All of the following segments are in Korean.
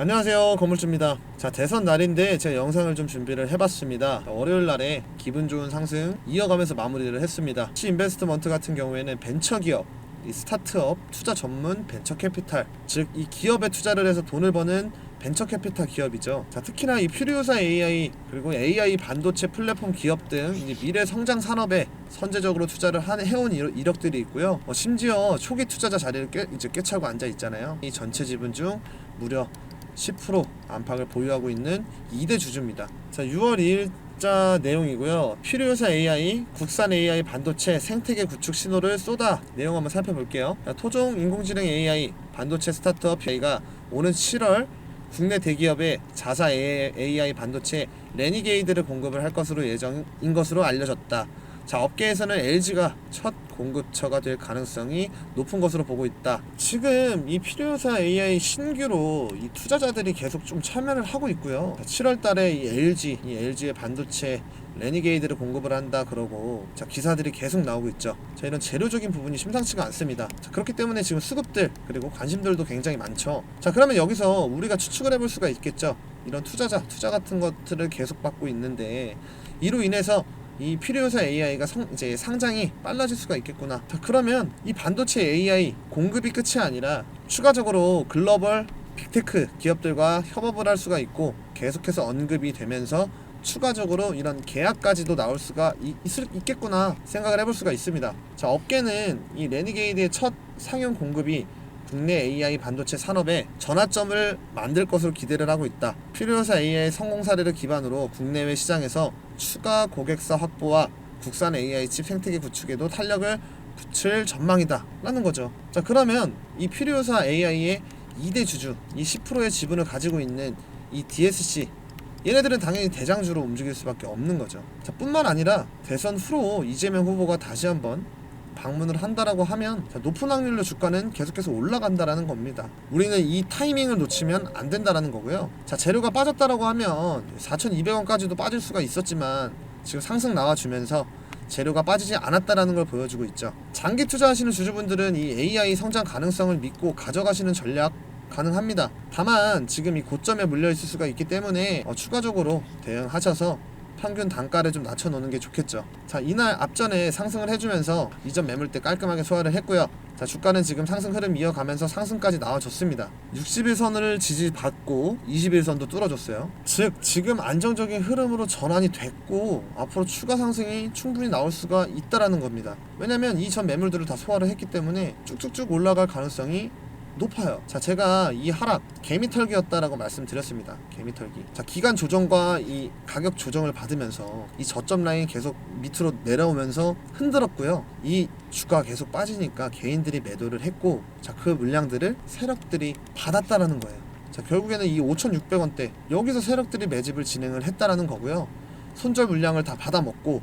안녕하세요 건물주입니다 자 대선 날인데 제가 영상을 좀 준비를 해봤습니다 자, 월요일 날에 기분 좋은 상승 이어가면서 마무리를 했습니다 시 인베스트먼트 같은 경우에는 벤처기업 이 스타트업 투자 전문 벤처 캐피탈 즉 이 기업에 투자를 해서 돈을 버는 벤처 캐피탈 기업이죠. 자, 특히나 이 퓨리오사 AI 그리고 AI 반도체 플랫폼 기업 등 미래 성장 산업에 선제적으로 투자를 한, 해온 이력- 이력들이 있고요. 어, 심지어 초기 투자자 자리를 꿰, 이제 꿰차고 앉아 있잖아요. 이 전체 지분 중 무려 10% 안팎을 보유하고 있는 2대 주주입니다. 자, 6월 2일자 내용이고요. 퓨리오사 AI, 국산 AI 반도체 생태계 구축 신호를 쏟아 내용 한번 살펴볼게요. 자, 토종 인공지능 AI 반도체 스타트업 AI가 오는 7월 국내 대기업에 자사 AI 반도체 레니게이드를 공급을 할 것으로 예정인 것으로 알려졌다. 자, 업계에서는 LG가 첫 공급처가 될 가능성이 높은 것으로 보고 있다. 지금 이 필요사 AI 신규로 이 투자자들이 계속 좀 참여를 하고 있고요. 7월 달에 이 LG, 이 LG의 반도체 레니게이드를 공급을 한다 그러고 자 기사들이 계속 나오고 있죠. 자 이런 재료적인 부분이 심상치가 않습니다. 자 그렇기 때문에 지금 수급들 그리고 관심들도 굉장히 많죠. 자 그러면 여기서 우리가 추측을 해볼 수가 있겠죠. 이런 투자자 투자 같은 것들을 계속 받고 있는데 이로 인해서 이 필요사 AI가 성, 이제 상장이 빨라질 수가 있겠구나. 자, 그러면 이 반도체 AI 공급이 끝이 아니라 추가적으로 글로벌 빅테크 기업들과 협업을 할 수가 있고 계속해서 언급이 되면서 추가적으로 이런 계약까지도 나올 수가 이- 있을, 있겠구나 생각을 해볼 수가 있습니다. 자, 업계는 이 레니게이드의 첫 상용 공급이 국내 AI 반도체 산업에 전환점을 만들 것으로 기대를 하고 있다. 필요사 AI 성공 사례를 기반으로 국내외 시장에서 추가 고객사 확보와 국산 AI 칩 생태계 구축에도 탄력을 붙일 전망이다. 라는 거죠. 자, 그러면 이 필요사 AI의 2대 주주, 이 10%의 지분을 가지고 있는 이 DSC 얘네들은 당연히 대장주로 움직일 수밖에 없는 거죠. 자, 뿐만 아니라 대선 후로 이재명 후보가 다시 한번 방문을 한다라고 하면 자, 높은 확률로 주가는 계속해서 올라간다라는 겁니다. 우리는 이 타이밍을 놓치면 안 된다라는 거고요. 자, 재료가 빠졌다라고 하면 4,200원까지도 빠질 수가 있었지만 지금 상승 나와주면서 재료가 빠지지 않았다라는 걸 보여주고 있죠. 장기 투자하시는 주주분들은 이 AI 성장 가능성을 믿고 가져가시는 전략 가능합니다. 다만 지금 이 고점에 물려 있을 수가 있기 때문에 어, 추가적으로 대응하셔서 평균 단가를 좀 낮춰 놓는 게 좋겠죠. 자, 이날 앞전에 상승을 해주면서 이전 매물대 깔끔하게 소화를 했고요. 자, 주가는 지금 상승 흐름 이어가면서 상승까지 나와줬습니다. 60일선을 지지받고 21선도 뚫어줬어요. 즉, 지금 안정적인 흐름으로 전환이 됐고 앞으로 추가 상승이 충분히 나올 수가 있다라는 겁니다. 왜냐면 이 전 매물들을 다 소화를 했기 때문에 쭉쭉쭉 올라갈 가능성이 높아요. 자, 제가 이 하락 개미털기였다라고 말씀드렸습니다. 개미털기. 자, 기간 조정과 이 가격 조정을 받으면서 이 저점 라인 계속 밑으로 내려오면서 흔들었고요. 이 주가 계속 빠지니까 개인들이 매도를 했고, 자, 그 물량들을 세력들이 받았다라는 거예요. 자, 결국에는 이 5,600원대 여기서 세력들이 매집을 진행을 했다라는 거고요. 손절 물량을 다 받아먹고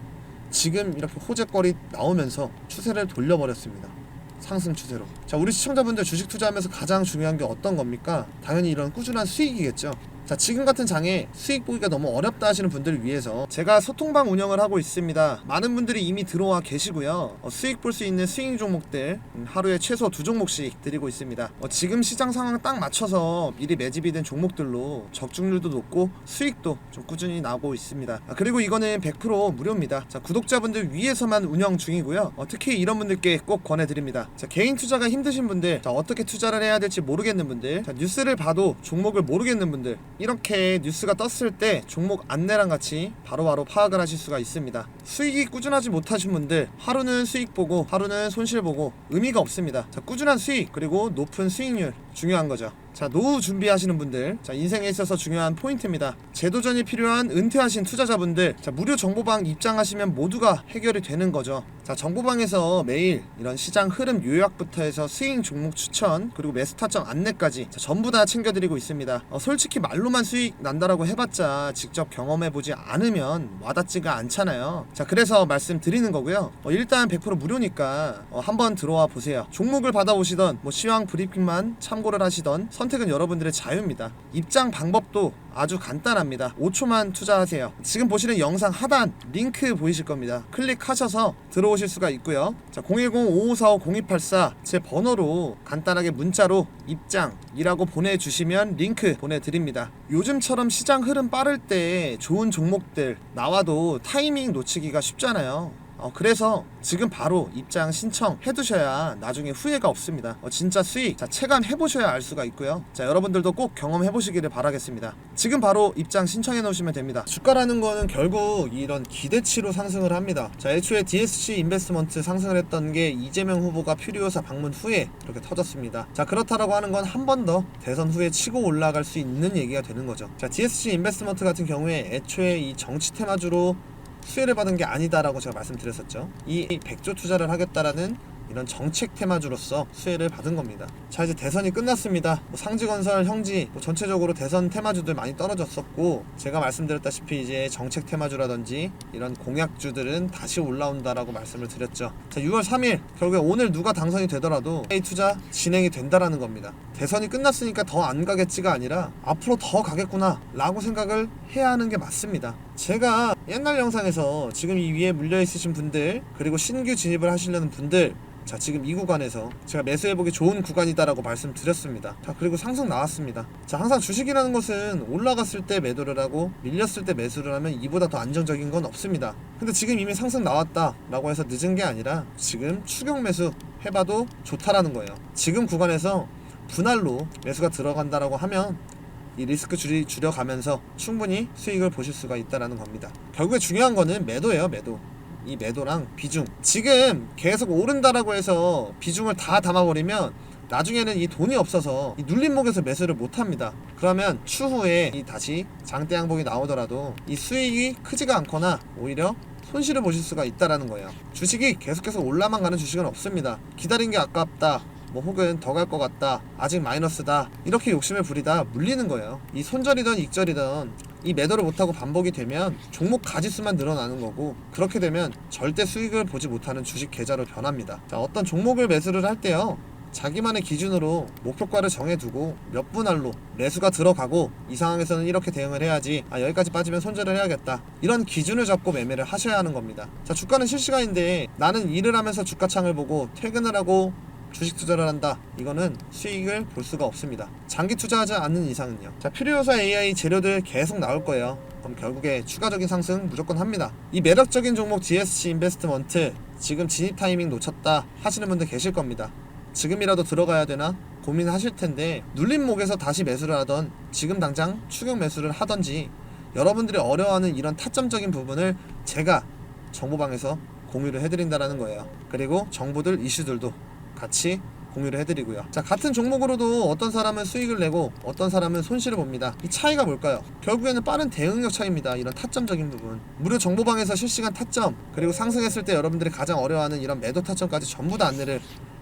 지금 이렇게 호재거리 나오면서 추세를 돌려버렸습니다. 상승 추세로. 자, 우리 시청자분들 주식 투자하면서 가장 중요한 게 어떤 겁니까? 당연히 이런 꾸준한 수익이겠죠. 자, 지금 같은 장에 수익 보기가 너무 어렵다 하시는 분들을 위해서 제가 소통방 운영을 하고 있습니다. 많은 분들이 이미 들어와 계시고요. 어, 수익 볼 수 있는 스윙 종목들 음, 하루에 최소 두 종목씩 드리고 있습니다. 어, 지금 시장 상황 딱 맞춰서 미리 매집이 된 종목들로 적중률도 높고 수익도 좀 꾸준히 나오고 있습니다. 아, 그리고 이거는 100% 무료입니다. 자, 구독자분들 위해서만 운영 중이고요. 어, 특히 이런 분들께 꼭 권해드립니다. 자, 개인 투자가 힘드신 분들, 자, 어떻게 투자를 해야 될지 모르겠는 분들, 자, 뉴스를 봐도 종목을 모르겠는 분들, 이렇게 뉴스가 떴을 때 종목 안내랑 같이 바로 바로 파악을 하실 수가 있습니다. 수익이 꾸준하지 못하신 분들, 하루는 수익 보고, 하루는 손실 보고 의미가 없습니다. 자, 꾸준한 수익, 그리고 높은 수익률 중요한 거죠. 자, 노후 준비하시는 분들, 자, 인생에 있어서 중요한 포인트입니다. 재도전이 필요한 은퇴하신 투자자분들, 자, 무료 정보방 입장하시면 모두가 해결이 되는 거죠. 자, 정보방에서 매일 이런 시장 흐름 요약부터 해서 스윙 종목 추천, 그리고 매수 타점 안내까지 자, 전부 다 챙겨드리고 있습니다. 어, 솔직히 말로만 수익 난다라고 해봤자 직접 경험해보지 않으면 와닿지가 않잖아요. 자, 그래서 말씀드리는 거고요. 어, 일단 100% 무료니까 어, 한번 들어와 보세요. 종목을 받아오시던 뭐 시황 브리핑만 참고 참고를 하시던 선택은 여러분들의 자유입니다. 입장 방법도 아주 간단합니다. 5초만 투자하세요. 지금 보시는 영상 하단 링크 보이실 겁니다. 클릭하셔서 들어오실 수가 있고요. 자, 010-5545-0284 제 번호로 간단하게 문자로 입장이라고 보내주시면 링크 보내드립니다. 요즘처럼 시장 흐름 빠를 때 좋은 종목들 나와도 타이밍 놓치기가 쉽잖아요. 어, 그래서 지금 바로 입장 신청 해 두셔야 나중에 후회가 없습니다. 어, 진짜 수익 자, 체감해 보셔야 알 수가 있고요. 자, 여러분들도 꼭 경험해 보시기를 바라겠습니다. 지금 바로 입장 신청해 놓으시면 됩니다. 주가라는 거는 결국 이런 기대치로 상승을 합니다. 자, 애초에 DSC 인베스트먼트 상승을 했던 게 이재명 후보가 퓨리오사 방문 후에 이렇게 터졌습니다. 자, 그렇다라고 하는 건 한 번 더 대선 후에 치고 올라갈 수 있는 얘기가 되는 거죠. 자, DSC 인베스트먼트 같은 경우에 애초에 이 정치 테마주로 수혜를 받은 게 아니다라고 제가 말씀드렸었죠. 이 백조 투자를 하겠다라는 이런 정책 테마주로서 수혜를 받은 겁니다. 자 이제 대선이 끝났습니다. 뭐 상지건설, 형지 뭐 전체적으로 대선 테마주들 많이 떨어졌었고 제가 말씀드렸다시피 이제 정책 테마주라든지 이런 공약주들은 다시 올라온다라고 말씀을 드렸죠. 자 6월 3일 결국에 오늘 누가 당선이 되더라도 A 투자 진행이 된다라는 겁니다. 대선이 끝났으니까 더 안 가겠지가 아니라 앞으로 더 가겠구나라고 생각을 해야 하는 게 맞습니다. 제가 옛날 영상에서 지금 이 위에 물려 있으신 분들 그리고 신규 진입을 하시려는 분들 자 지금 이 구간에서 제가 매수해보기 좋은 구간이다라고 말씀드렸습니다. 자 그리고 상승 나왔습니다. 자 항상 주식이라는 것은 올라갔을 때 매도를 하고 밀렸을 때 매수를 하면 이보다 더 안정적인 건 없습니다. 근데 지금 이미 상승 나왔다 라고 해서 늦은 게 아니라 지금 추격 매수 해봐도 좋다라는 거예요. 지금 구간에서 분할로 매수가 들어간다라고 하면 이 리스크 줄이 줄여가면서 충분히 수익을 보실 수가 있다라는 겁니다. 결국에 중요한 거는 매도예요, 매도. 이 매도랑 비중. 지금 계속 오른다라고 해서 비중을 다 담아버리면 나중에는 이 돈이 없어서 이 눌림목에서 매수를 못 합니다. 그러면 추후에 이 다시 장대 양봉이 나오더라도 이 수익이 크지가 않거나 오히려 손실을 보실 수가 있다라는 거예요. 주식이 계속해서 올라만 가는 주식은 없습니다. 기다린 게 아깝다. 뭐 혹은 더 갈 것 같다 아직 마이너스다 이렇게 욕심을 부리다 물리는 거예요. 이 손절이든 익절이든 이 매도를 못하고 반복이 되면 종목 가지수만 늘어나는 거고 그렇게 되면 절대 수익을 보지 못하는 주식 계좌로 변합니다. 자 어떤 종목을 매수를 할 때요 자기만의 기준으로 목표가를 정해두고 몇 분할로 매수가 들어가고 이 상황에서는 이렇게 대응을 해야지 아 여기까지 빠지면 손절을 해야겠다 이런 기준을 잡고 매매를 하셔야 하는 겁니다. 자 주가는 실시간인데 나는 일을 하면서 주가창을 보고 퇴근을 하고 주식 투자를 한다. 이거는 수익을 볼 수가 없습니다. 장기 투자하지 않는 이상은요. 자, 필요요소 AI 재료들 계속 나올 거예요. 그럼 결국에 추가적인 상승 무조건 합니다. 이 매력적인 종목 GSC 인베스트먼트 지금 진입 타이밍 놓쳤다 하시는 분들 계실 겁니다. 지금이라도 들어가야 되나 고민하실 텐데 눌림목에서 다시 매수를 하던 지금 당장 추격 매수를 하던지 여러분들이 어려워하는 이런 타점적인 부분을 제가 정보방에서 공유를 해드린다라는 거예요. 그리고 정보들 이슈들도 같이 공유를 해드리고요. 자, 같은 종목으로도 어떤 사람은 수익을 내고 어떤 사람은 손실을 봅니다. 이 차이가 뭘까요? 결국에는 빠른 대응력 차이입니다. 이런 타점적인 부분. 무료 정보방에서 실시간 타점, 그리고 상승했을 때 여러분들이 가장 어려워하는 이런 매도 타점까지 전부 다 안내를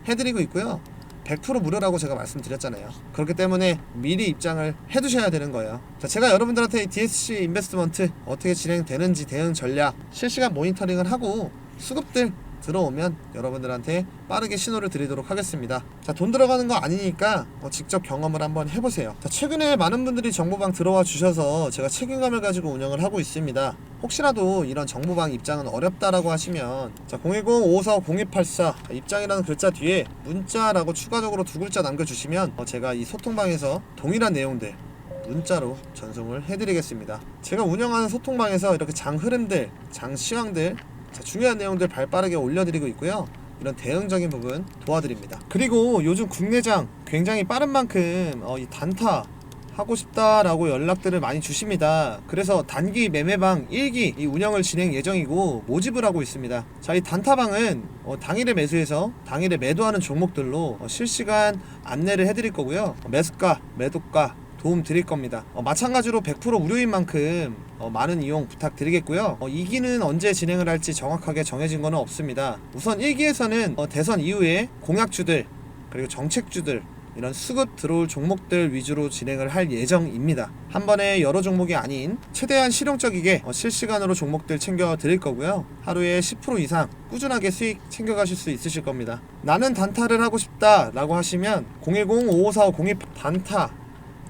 해드리고 있고요. 100% 무료라고 제가 말씀드렸잖아요. 그렇기 때문에 미리 입장을 해두셔야 되는 거예요. 자, 제가 여러분들한테 이 DSC 인베스트먼트 어떻게 진행되는지 대응 전략 실시간 모니터링을 하고 수급들 들어오면 여러분들한테 빠르게 신호를 드리도록 하겠습니다. 자, 돈 들어가는 거 아니니까 어, 직접 경험을 한번 해보세요. 자, 최근에 많은 분들이 정보방 들어와 주셔서 제가 책임감을 가지고 운영을 하고 있습니다. 혹시라도 이런 정보방 입장은 어렵다라고 하시면 자, 010-5452-0284 입장이라는 글자 뒤에 문자라고 추가적으로 두 글자 남겨주시면 어, 제가 이 소통방에서 동일한 내용들 문자로 전송을 해드리겠습니다. 제가 운영하는 소통방에서 이렇게 장 흐름들, 장 시황들 자, 중요한 내용들 발 빠르게 올려드리고 있고요. 이런 대응적인 부분 도와드립니다. 그리고 요즘 국내장 굉장히 빠른 만큼 어, 이 단타 하고 싶다라고 연락들을 많이 주십니다. 그래서 단기 매매방 1기 이 운영을 진행 예정이고 모집을 하고 있습니다. 자, 이 단타방은 어, 당일에 매수해서 당일에 매도하는 종목들로 어, 실시간 안내를 해드릴 거고요. 어, 매수가, 매도가 도움 드릴 겁니다. 어, 마찬가지로 100% 무료인 만큼 어, 많은 이용 부탁드리겠고요. 어, 2기는 언제 진행을 할지 정확하게 정해진 거는 없습니다. 우선 1기에서는 어, 대선 이후에 공약주들 그리고 정책주들 이런 수급 들어올 종목들 위주로 진행을 할 예정입니다. 한 번에 여러 종목이 아닌 최대한 실용적이게 어, 실시간으로 종목들 챙겨 드릴 거고요. 하루에 10% 이상 꾸준하게 수익 챙겨 가실 수 있으실 겁니다. 나는 단타를 하고 싶다라고 하시면 010-5545-02 단타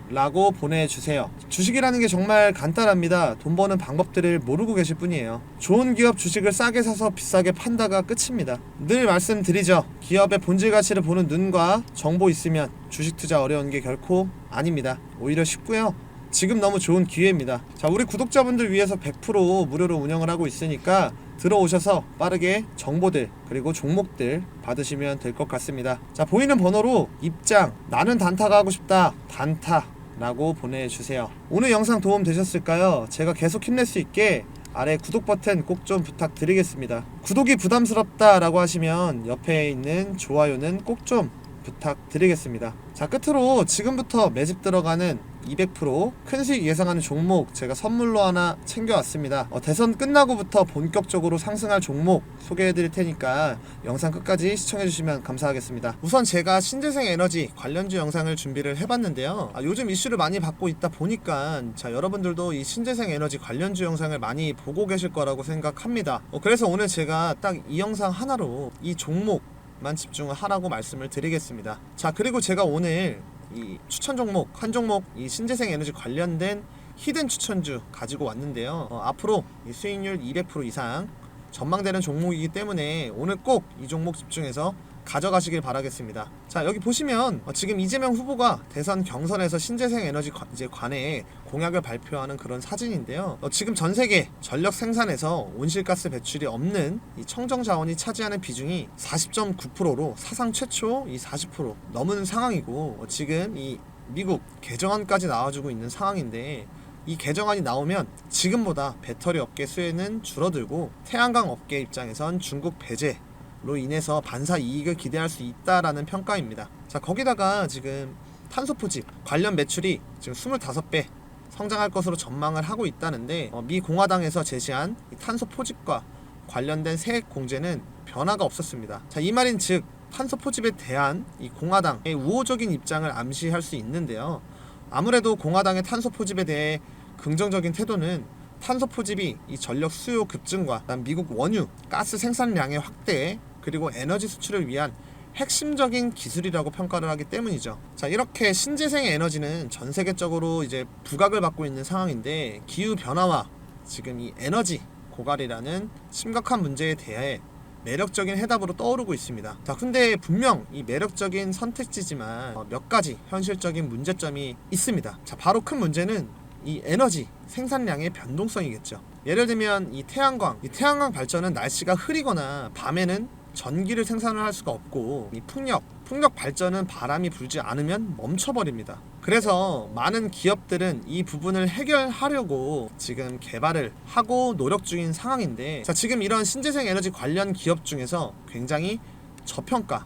라고 보내주세요. 주식이라는 게 정말 간단합니다. 돈 버는 방법들을 모르고 계실 뿐이에요. 좋은 기업 주식을 싸게 사서 비싸게 판다가 끝입니다. 늘 말씀드리죠. 기업의 본질 가치를 보는 눈과 정보 있으면 주식 투자 어려운 게 결코 아닙니다. 오히려 쉽고요. 지금 너무 좋은 기회입니다. 자, 우리 구독자분들 위해서 100% 무료로 운영을 하고 있으니까 들어오셔서 빠르게 정보들 그리고 종목들 받으시면 될 것 같습니다. 자, 보이는 번호로 입장 나는 단타가 하고 싶다. 단타 라고 보내주세요. 오늘 영상 도움 되셨을까요? 제가 계속 힘낼 수 있게 아래 구독 버튼 꼭 좀 부탁드리겠습니다. 구독이 부담스럽다 라고 하시면 옆에 있는 좋아요는 꼭 좀 부탁드리겠습니다. 자, 끝으로 지금부터 매집 들어가는 200%큰 수익 예상하는 종목 제가 선물로 하나 챙겨왔습니다. 어, 대선 끝나고부터 본격적으로 상승할 종목 소개해드릴 테니까 영상 끝까지 시청해주시면 감사하겠습니다. 우선 제가 신재생 에너지 관련주 영상을 준비를 해봤는데요. 아, 요즘 이슈를 많이 받고 있다 보니까 자 여러분들도 이 신재생 에너지 관련주 영상을 많이 보고 계실 거라고 생각합니다. 어, 그래서 오늘 제가 딱 이 영상 하나로 이 종목 만 집중을 하라고 말씀을 드리겠습니다. 자, 그리고 제가 오늘 이 추천 종목 한 종목 이 신재생 에너지 관련된 히든 추천주 가지고 왔는데요. 어, 앞으로 이 수익률 200% 이상 전망되는 종목이기 때문에 오늘 꼭 이 종목 집중해서 가져가시길 바라겠습니다. 자 여기 보시면 어, 지금 이재명 후보가 대선 경선에서 신재생 에너지 관, 이제 관해 공약을 발표하는 그런 사진인데요. 어, 지금 전 세계 전력 생산에서 온실가스 배출이 없는 이 청정 자원이 차지하는 비중이 40.9%로 사상 최초 이 40% 넘은 상황이고 어, 지금 이 미국 개정안까지 나와주고 있는 상황인데 이 개정안이 나오면 지금보다 배터리 업계 수혜는 줄어들고 태양광 업계 입장에선 중국 배제 로 인해서 반사 이익을 기대할 수 있다라는 평가입니다. 자, 거기다가 지금 탄소 포집 관련 매출이 지금 25배 성장할 것으로 전망을 하고 있다는데 어, 미 공화당에서 제시한 이 탄소 포집과 관련된 세액 공제는 변화가 없었습니다. 자, 이 말인 즉 탄소 포집에 대한 이 공화당의 우호적인 입장을 암시할 수 있는데요. 아무래도 공화당의 탄소 포집에 대해 긍정적인 태도는 탄소 포집이 이 전력 수요 급증과 미국 원유 가스 생산량의 확대 그리고 에너지 수출을 위한 핵심적인 기술이라고 평가를 하기 때문이죠. 자, 이렇게 신재생 에너지는 전 세계적으로 이제 부각을 받고 있는 상황인데 기후 변화와 지금 이 에너지 고갈이라는 심각한 문제에 대해 매력적인 해답으로 떠오르고 있습니다. 자, 근데 분명 이 매력적인 선택지지만 어, 몇 가지 현실적인 문제점이 있습니다. 자, 바로 큰 문제는 이 에너지 생산량의 변동성이겠죠. 예를 들면 이 태양광, 이 태양광 발전은 날씨가 흐리거나 밤에는 전기를 생산을 할 수가 없고 이 풍력, 풍력 발전은 바람이 불지 않으면 멈춰버립니다. 그래서 많은 기업들은 이 부분을 해결하려고 지금 개발을 하고 노력 중인 상황인데 자 지금 이런 신재생 에너지 관련 기업 중에서 굉장히 저평가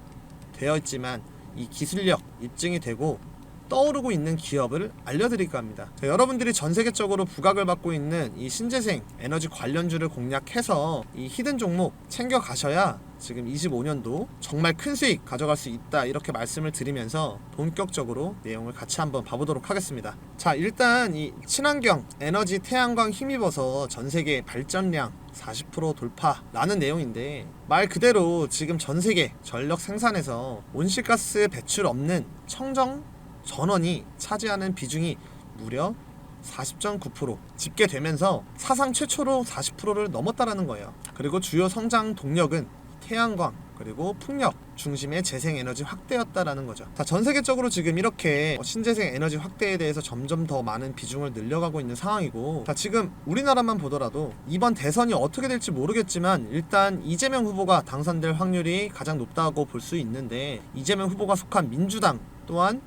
되어 있지만 이 기술력 입증이 되고 떠오르고 있는 기업을 알려드릴까 합니다. 자, 여러분들이 전 세계적으로 부각을 받고 있는 이 신재생 에너지 관련주를 공략해서 이 히든 종목 챙겨 가셔야 지금 25년도 정말 큰 수익 가져갈 수 있다 이렇게 말씀을 드리면서 본격적으로 내용을 같이 한번 봐보도록 하겠습니다. 자 일단 이 친환경 에너지 태양광 힘입어서 전 세계 발전량 40% 돌파라는 내용인데 말 그대로 지금 전 세계 전력 생산에서 온실가스 배출 없는 청정 전원이 차지하는 비중이 무려 40.9% 집계되면서 사상 최초로 40%를 넘었다라는 거예요. 그리고 주요 성장 동력은 태양광 그리고 풍력 중심의 재생 에너지 확대였다라는 거죠. 자, 전 세계적으로 지금 이렇게 신재생 에너지 확대에 대해서 점점 더 많은 비중을 늘려가고 있는 상황이고, 자, 지금 우리나라만 보더라도 이번 대선이 어떻게 될지 모르겠지만 일단 이재명 후보가 당선될 확률이 가장 높다고 볼 수 있는데 이재명 후보가 속한 민주당 또한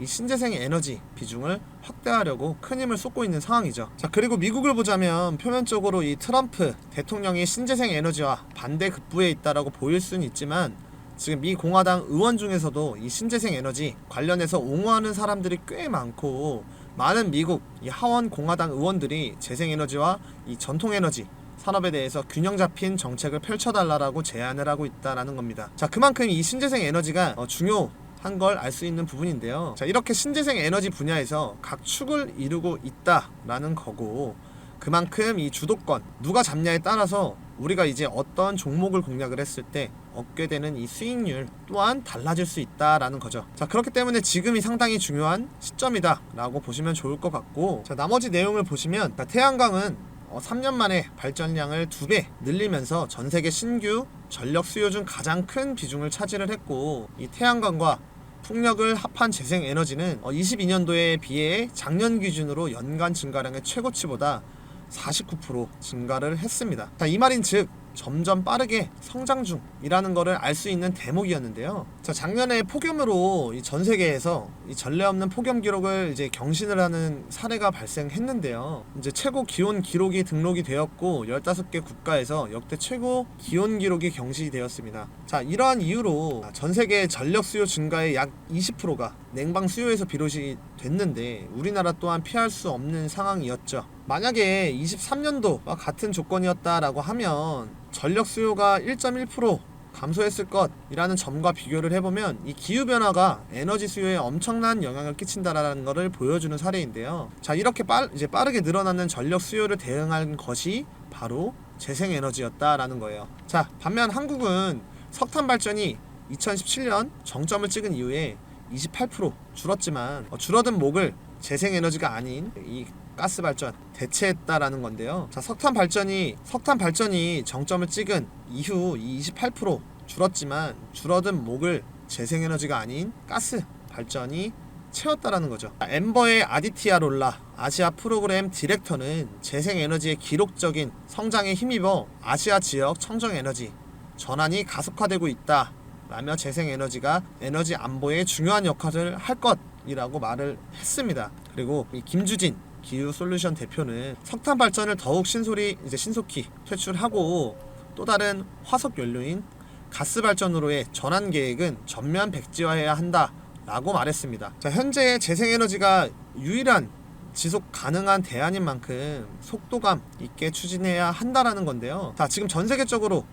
이 신재생 에너지 비중을 확대하려고 큰 힘을 쏟고 있는 상황이죠. 자, 그리고 미국을 보자면 표면적으로 이 트럼프 대통령이 신재생 에너지와 반대 급부에 있다라고 보일 수는 있지만 지금 미 공화당 의원 중에서도 이 신재생 에너지 관련해서 옹호하는 사람들이 꽤 많고 많은 미국 이 하원 공화당 의원들이 재생 에너지와 이 전통 에너지 산업에 대해서 균형 잡힌 정책을 펼쳐달라고 제안을 하고 있다라는 겁니다. 자, 그만큼 이 신재생 에너지가 어, 중요 한 걸 알 수 있는 부분인데요. 자, 이렇게 신재생 에너지 분야에서 각 축을 이루고 있다라는 거고 그만큼 이 주도권 누가 잡냐에 따라서 우리가 이제 어떤 종목을 공략을 했을 때 얻게 되는 이 수익률 또한 달라질 수 있다라는 거죠. 자, 그렇기 때문에 지금이 상당히 중요한 시점이다라고 보시면 좋을 것 같고 자, 나머지 내용을 보시면 자, 태양광은 어, 3년 만에 발전량을 두배 늘리면서 전 세계 신규 전력 수요 중 가장 큰 비중을 차지를 했고 이 태양광과 풍력을 합한 재생 에너지는 22년도에 비해 작년 기준으로 연간 증가량의 최고치보다 49% 증가를 했습니다. 자, 이 말인 즉 점점 빠르게 성장 중이라는 것을 알 수 있는 대목이었는데요. 자, 작년에 폭염으로 이전 세계에서 이 전례 없는 폭염 기록을 이제 경신을 하는 사례가 발생했는데요. 이제 최고 기온 기록이 등록이 되었고 15개 국가에서 역대 최고 기온 기록이 경시되었습니다. 자, 이러한 이유로 전 세계 전력 수요 증가의 약 20%가 냉방 수요에서 비롯이 됐는데 우리나라 또한 피할 수 없는 상황이었죠. 만약에 23년도와 같은 조건이었다라고 하면 전력 수요가 1.1% 감소했을 것이라는 점과 비교를 해보면 이 기후 변화가 에너지 수요에 엄청난 영향을 끼친다라는 것을 보여주는 사례인데요. 자 이렇게 빠, 이제 빠르게 늘어나는 전력 수요를 대응한 것이 바로 재생 에너지였다라는 거예요. 자 반면 한국은 석탄 발전이 2017년 정점을 찍은 이후에 28% 줄었지만 어, 줄어든 목을 재생 에너지가 아닌 이 가스 발전 대체했다라는 건데요. 자, 석탄 발전이 석탄 발전이 정점을 찍은 이후 이28% 줄었지만 줄어든 목을 재생 에너지가 아닌 가스 발전이 채웠다라는 거죠. 엠버의 아디티아 롤라 아시아 프로그램 디렉터는 재생 에너지의 기록적인 성장에 힘입어 아시아 지역 청정 에너지 전환이 가속화되고 있다. 라며 재생 에너지가 에너지 안보에 중요한 역할을 할 것이라고 말을 했습니다. 그리고 이 김주진 기후 솔루션 대표는 석탄 발전을 더욱 신소리 이제 신속히 퇴출하고 또 다른 화석 연료인 가스 발전으로의 전환 계획은 전면 백지화해야 한다라고 말했습니다. 자, 현재 재생 에너지가 유일한 지속 가능한 대안인 만큼 속도감 있게 추진해야 한다라는 건데요. 자, 지금 전 세계적으로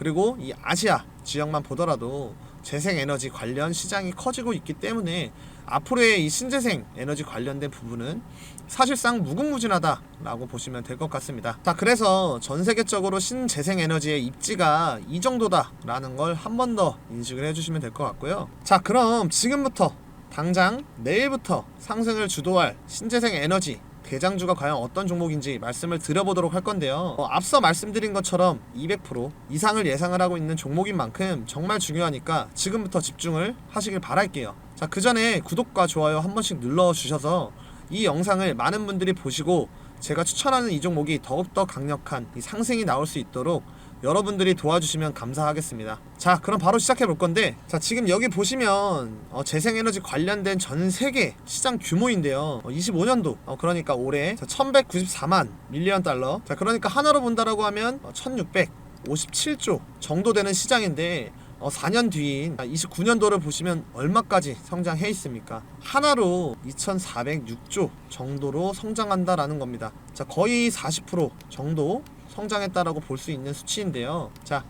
그리고 이 아시아 지역만 보더라도 재생 에너지 관련 시장이 커지고 있기 때문에 앞으로의 이 신재생 에너지 관련된 부분은 사실상 무궁무진하다라고 보시면 될 것 같습니다. 자, 그래서 전 세계적으로 신재생 에너지의 입지가 이 정도다라는 걸 한 번 더 인식을 해주시면 될 것 같고요. 자, 그럼 지금부터 당장 내일부터 상승을 주도할 신재생 에너지 대장주가 과연 어떤 종목인지 말씀을 드려보도록 할 건데요. 어, 앞서 말씀드린 것처럼 200% 이상을 예상을 하고 있는 종목인 만큼 정말 중요하니까 지금부터 집중을 하시길 바랄게요. 자, 그 전에 구독과 좋아요 한 번씩 눌러주셔서 이 영상을 많은 분들이 보시고 제가 추천하는 이 종목이 더욱더 강력한 이 상승이 나올 수 있도록 여러분들이 도와주시면 감사하겠습니다. 자, 그럼 바로 시작해 볼 건데, 자, 지금 여기 보시면 어, 재생에너지 관련된 전 세계 시장 규모인데요. 어, 25년도, 어, 그러니까 올해 1,194만 밀리언 달러. 자, 그러니까 하나로 본다라고 하면 어, 1,657조 정도 되는 시장인데, 어, 4년 뒤인 29년도를 보시면 얼마까지 성장해 있습니까? 하나로 2,406조 정도로 성장한다라는 겁니다. 자, 거의 40% 정도 성장했다라고 볼 수 있는 수치인데요. 자,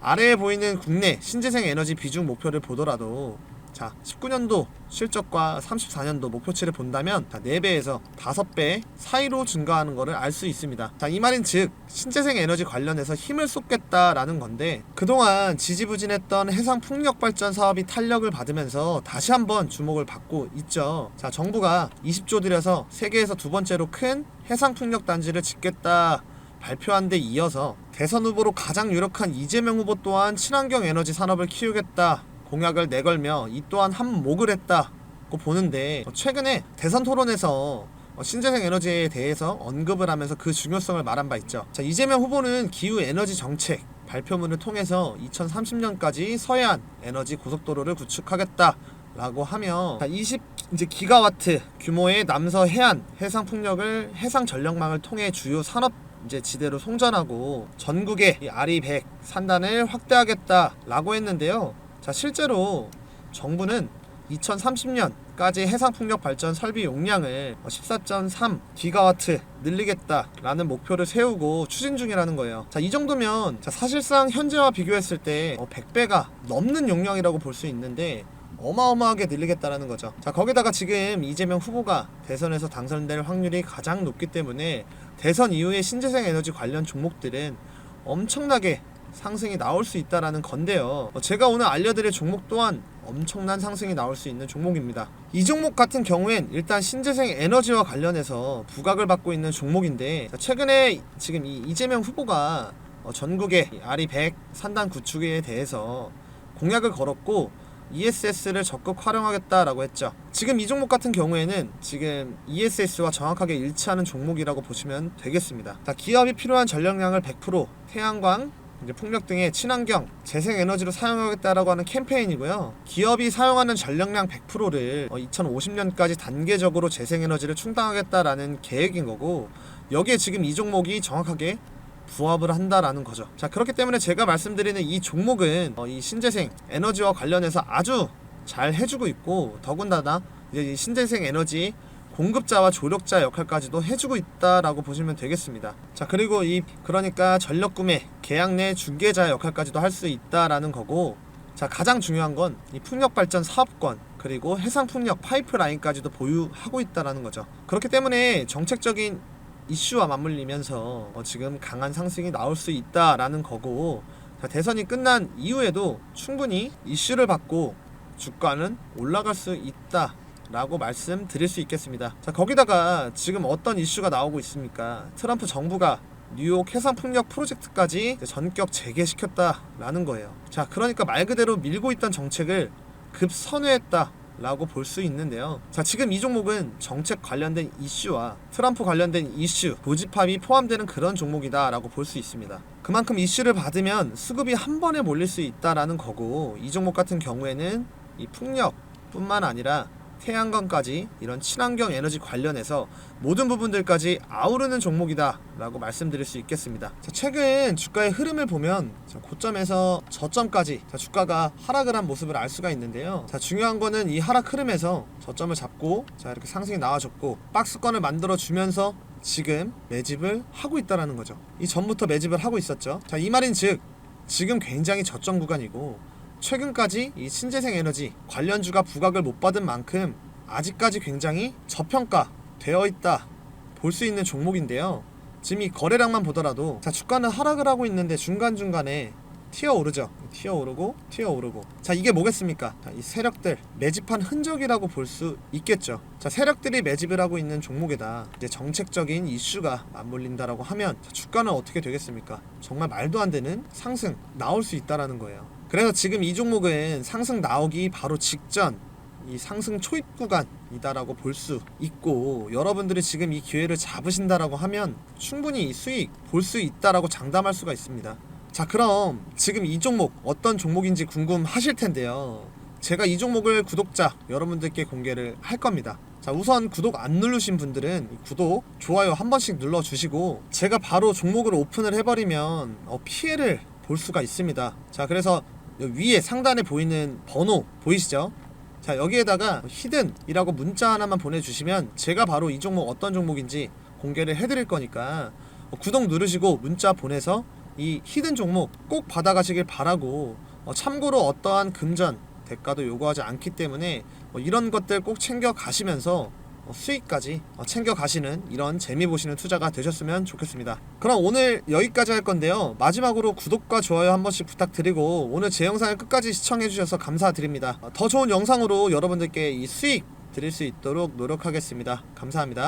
아래에 보이는 국내 신재생 에너지 비중 목표를 보더라도 자, 19년도 실적과 34년도 목표치를 본다면 자, 4배에서 5배 사이로 증가하는 것을 알 수 있습니다. 자, 이 말인 즉 신재생 에너지 관련해서 힘을 쏟겠다라는 건데 그동안 지지부진했던 해상 풍력 발전 사업이 탄력을 받으면서 다시 한번 주목을 받고 있죠. 자, 정부가 20조 들여서 세계에서 두 번째로 큰 해상 풍력 단지를 짓겠다 발표한 데 이어서 대선 후보로 가장 유력한 이재명 후보 또한 친환경 에너지 산업을 키우겠다 공약을 내걸며 이 또한 한몫을 했다고 보는데 최근에 대선 토론에서 신재생 에너지에 대해서 언급을 하면서 그 중요성을 말한 바 있죠. 자, 이재명 후보는 기후 에너지 정책 발표문을 통해서 2030년까지 서해안 에너지 고속도로를 구축하겠다. 라고 하며 20 이제 기가와트 규모의 남서 해안 해상 풍력을 해상 전력망을 통해 주요 산업 이제 지대로 송전하고 전국의 이 아리 100 산단을 확대하겠다라고 했는데요. 자, 실제로 정부는 2030년까지 해상풍력 발전 설비 용량을 14.3 기가와트 늘리겠다라는 목표를 세우고 추진 중이라는 거예요. 자, 이 정도면 자, 사실상 현재와 비교했을 때 100배가 넘는 용량이라고 볼 수 있는데 어마어마하게 늘리겠다라는 거죠. 자 거기다가 지금 이재명 후보가 대선에서 당선될 확률이 가장 높기 때문에 대선 이후에 신재생 에너지 관련 종목들은 엄청나게 상승이 나올 수 있다라는 건데요. 어, 제가 오늘 알려드릴 종목 또한 엄청난 상승이 나올 수 있는 종목입니다. 이 종목 같은 경우엔 일단 신재생 에너지와 관련해서 부각을 받고 있는 종목인데 자, 최근에 지금 이 이재명 후보가 어, 전국의 이 아리 100 산단 구축에 대해서 공약을 걸었고 ESS를 적극 활용하겠다라고 했죠. 지금 이 종목 같은 경우에는 지금 ESS와 정확하게 일치하는 종목이라고 보시면 되겠습니다. 자, 기업이 필요한 전력량을 100% 태양광, 이제 풍력 등의 친환경 재생 에너지로 사용하겠다라고 하는 캠페인이고요. 기업이 사용하는 전력량 100%를 2050년까지 단계적으로 재생 에너지를 충당하겠다라는 계획인 거고 여기에 지금 이 종목이 정확하게 부합을 한다라는 거죠. 자 그렇기 때문에 제가 말씀드리는 이 종목은 어, 이 신재생 에너지와 관련해서 아주 잘 해주고 있고 더군다나 이제 이 신재생 에너지 공급자와 조력자 역할까지도 해주고 있다라고 보시면 되겠습니다. 자 그리고 이 그러니까 전력 구매 계약 내 중개자 역할까지도 할 수 있다라는 거고 자 가장 중요한 건 이 풍력 발전 사업권 그리고 해상 풍력 파이프라인까지도 보유하고 있다라는 거죠. 그렇기 때문에 정책적인 이슈와 맞물리면서 어, 지금 강한 상승이 나올 수 있다라는 거고 자, 대선이 끝난 이후에도 충분히 이슈를 받고 주가는 올라갈 수 있다 라고 말씀드릴 수 있겠습니다. 자 거기다가 지금 어떤 이슈가 나오고 있습니까? 트럼프 정부가 뉴욕 해상 풍력 프로젝트까지 전격 재개시켰다라는 거예요. 자 그러니까 말 그대로 밀고 있던 정책을 급선회했다. 라고 볼 수 있는데요. 자, 지금 이 종목은 정책 관련된 이슈와 트럼프 관련된 이슈, 고집합이 포함되는 그런 종목이다 라고 볼 수 있습니다. 그만큼 이슈를 받으면 수급이 한 번에 몰릴 수 있다라는 거고 이 종목 같은 경우에는 이 풍력 뿐만 아니라 태양광까지 이런 친환경 에너지 관련해서 모든 부분들까지 아우르는 종목이다라고 말씀드릴 수 있겠습니다. 자, 최근 주가의 흐름을 보면 자, 고점에서 저점까지 자, 주가가 하락을 한 모습을 알 수가 있는데요. 자, 중요한 거는 이 하락 흐름에서 저점을 잡고 자, 이렇게 상승이 나와줬고 박스권을 만들어 주면서 지금 매집을 하고 있다라는 거죠. 이 전부터 매집을 하고 있었죠. 자, 이 말인 즉 지금 굉장히 저점 구간이고 최근까지 이 신재생 에너지 관련주가 부각을 못 받은 만큼 아직까지 굉장히 저평가 되어 있다 볼 수 있는 종목인데요. 지금 이 거래량만 보더라도 자 주가는 하락을 하고 있는데 중간 중간에 튀어 오르죠. 튀어 오르고 튀어 오르고. 자 이게 뭐겠습니까? 자, 이 세력들 매집한 흔적이라고 볼 수 있겠죠. 자 세력들이 매집을 하고 있는 종목에다 이제 정책적인 이슈가 맞물린다라고 하면 자, 주가는 어떻게 되겠습니까? 정말 말도 안 되는 상승 나올 수 있다라는 거예요. 그래서 지금 이 종목은 상승 나오기 바로 직전 이 상승 초입 구간이다라고 볼 수 있고 여러분들이 지금 이 기회를 잡으신다라고 하면 충분히 이 수익 볼 수 있다라고 장담할 수가 있습니다. 자 그럼 지금 이 종목 어떤 종목인지 궁금하실 텐데요. 제가 이 종목을 구독자 여러분들께 공개를 할 겁니다. 자 우선 구독 안 누르신 분들은 이 구독, 좋아요 한 번씩 눌러주시고 제가 바로 종목을 오픈을 해버리면 어, 피해를 볼 수가 있습니다. 자 그래서 위에 상단에 보이는 번호 보이시죠? 자 여기에다가 히든이라고 문자 하나만 보내주시면 제가 바로 이 종목 어떤 종목인지 공개를 해드릴 거니까 어, 구독 누르시고 문자 보내서 이 히든 종목 꼭 받아가시길 바라고 어, 참고로 어떠한 금전 대가도 요구하지 않기 때문에 뭐 이런 것들 꼭 챙겨 가시면서 어, 수익까지 어, 챙겨 가시는 이런 재미 보시는 투자가 되셨으면 좋겠습니다. 그럼 오늘 여기까지 할 건데요. 마지막으로 구독과 좋아요 한 번씩 부탁드리고 오늘 제 영상을 끝까지 시청해 주셔서 감사드립니다. 어, 더 좋은 영상으로 여러분들께 이 수익 드릴 수 있도록 노력하겠습니다. 감사합니다.